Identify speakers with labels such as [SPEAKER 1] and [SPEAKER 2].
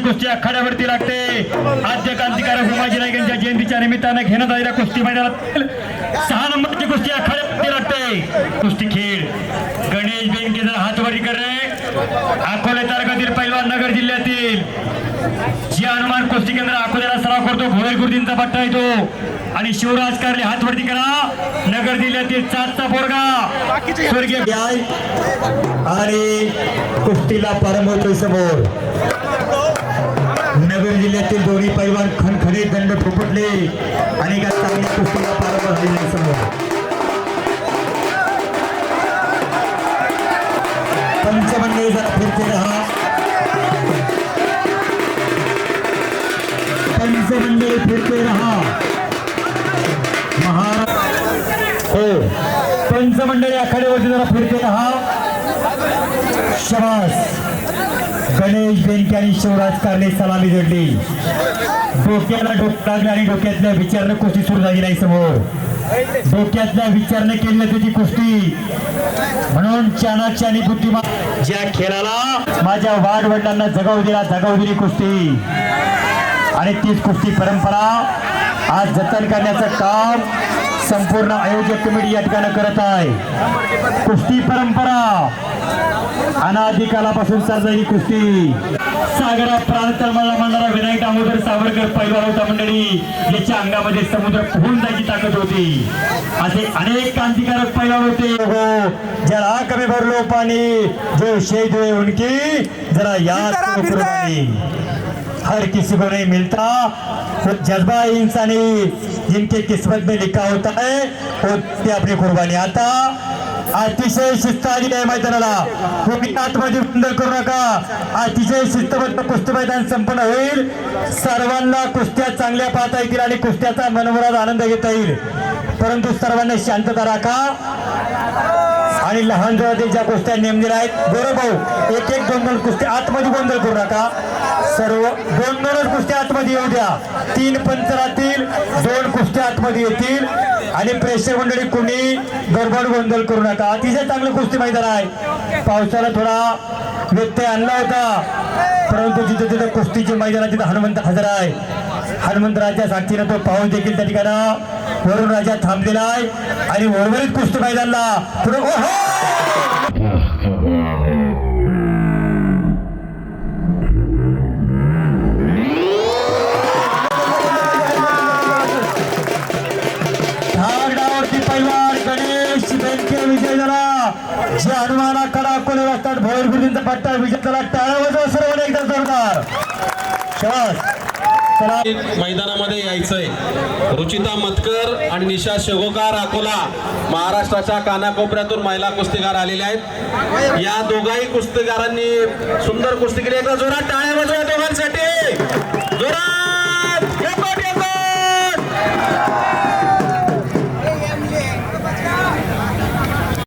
[SPEAKER 1] कुस्ती आखाड्यावरती लागते. आद्य क्रांतिकारक उमाजी नाईक यांच्या जयंतीच्या निमित्ताने घेण्यात आलेल्या कुस्ती मैदानात सहा नंबरची कुस्ती आखाड्यावरती लागते. कुस्ती खेळ. गणेश बेनके जर हातवडी करणे अकोले तालुक्यातील पैलवान नगर जिल्ह्यातील जी हनुमान कुस्ती केंद्र अकोल्याला सराव करतो. भोयर गुरुजींचा पट्टा येतो. आणि शिवराज कारले हातवरती करा. नगर जिल्ह्यातील चारचा पोरगा. स्वर्गीय
[SPEAKER 2] आणि कुस्तीला प्रारंभ होतोय समोर नगर जिल्ह्यातील दोन्ही पैलवान खणखणे दंड फुपटले आणि एका चांगल्या कुस्तीला प्रारंभ झालेला आहे समोर. पंचमंडळी हो. जरा फिरते रहा पंचमंडळी फिरते रहा महाराज हो. पंचमंडळी आखाड्यावरती जरा फिरते रहा शबास. गणेश बेनके आणि शिवराज कारले सलामी जोडली. डोक्याला डोक लागले आणि डोक्यातल्या विचारणं कुस्ती सुरू झाली नाही समोर. डोक्यातल्या विचारणं केली त्याची कुस्ती. म्हणून चाणक्य आणि बुद्धिमान ज्या खेळाला माझ्या वाडवडिलांना जगाव दिला जगाव दिली कुस्ती. आणि तीच कुस्ती परंपरा आज जतन करण्याचं काम संपूर्ण आयोजक कमिटी या ठिकाणी करत आहे. कुस्ती परंपरा. अनादिकालापासून चाललेली कुस्ती. सागरा प्रांत मला म्हणणारा विनायक दामोदर सावरकर पैलवान होता मंडळी. ज्याच्या अंगामध्ये समुद्र पोहून जायची ताकद होती. असे अनेक क्रांतिकारक पैलवान होते. हो जरा कमी भरलो पाणी. जो शेद हुए उनकी जरा याद हर किसी को नहीं मिलता। वो जज्बा इंसानी जिनके किस्मत में लिखा होता है वो ते अपनी कुर्बानी आता। अतिशय शिस्त आली आहे मैदानाला। तुम्ही आतमध्ये बंद करू नका अतिशय शिस्तबद्ध कुस्ती मैदान संपन्न होईल। सर्वांना कुस्त्या चांगल्या पाहता येतील आणि कुस्त्याचा मनोमरात आनंद घेता येईल. परंतु सर्वांना शांतता राखा. आणि लहान जरातील ज्या कुस्त्या नेमलेल्या आहेत बरं भाऊ एक एक दोन दोन कुस्त्या आतमध्ये गोंधळ करू नका. सर्व दोन दोनच कुस्त्या आतमध्ये येऊ द्या. तीन पंच राहतील दोन कुस्त्या आतमध्ये येतील. आणि प्रेक्षक मंडळी कुणी गडबड गोंधळ करू नका. अतिशय चांगलं कुस्ती मैदान आहे. पावसाला थोडा व्यत्यय आणला होता. परंतु जिथे तिथे कुस्तीचे मैदान आहे तिथे हनुमंत हजर आहे. हनुमंतराच्या साक्षीनं तो पाऊस देखील त्या ठिकाणा वरुण राजा थांबलेला आहे आणि उर्वरित कुस्ती मैदानला पुढे विजय झाला. जे हनुमाना कडा कोणी वाजतात भोर गुरुजींचा पट्टा विजय झाला टाळावर सर्व एकदा जोरदार शाबास चला
[SPEAKER 3] मैदानामध्ये यायचंय. रुचिता मतकर आणि निशा शेगोकार अकोला महाराष्ट्राच्या कानाकोपऱ्यातून महिला कुस्तीगार आलेल्या आहेत. या दोघाही कुस्तीगारांनी सुंदर कुस्ती केली. एकदा जोरात टाळ्या वाजवा दोघांसाठी. जोरात!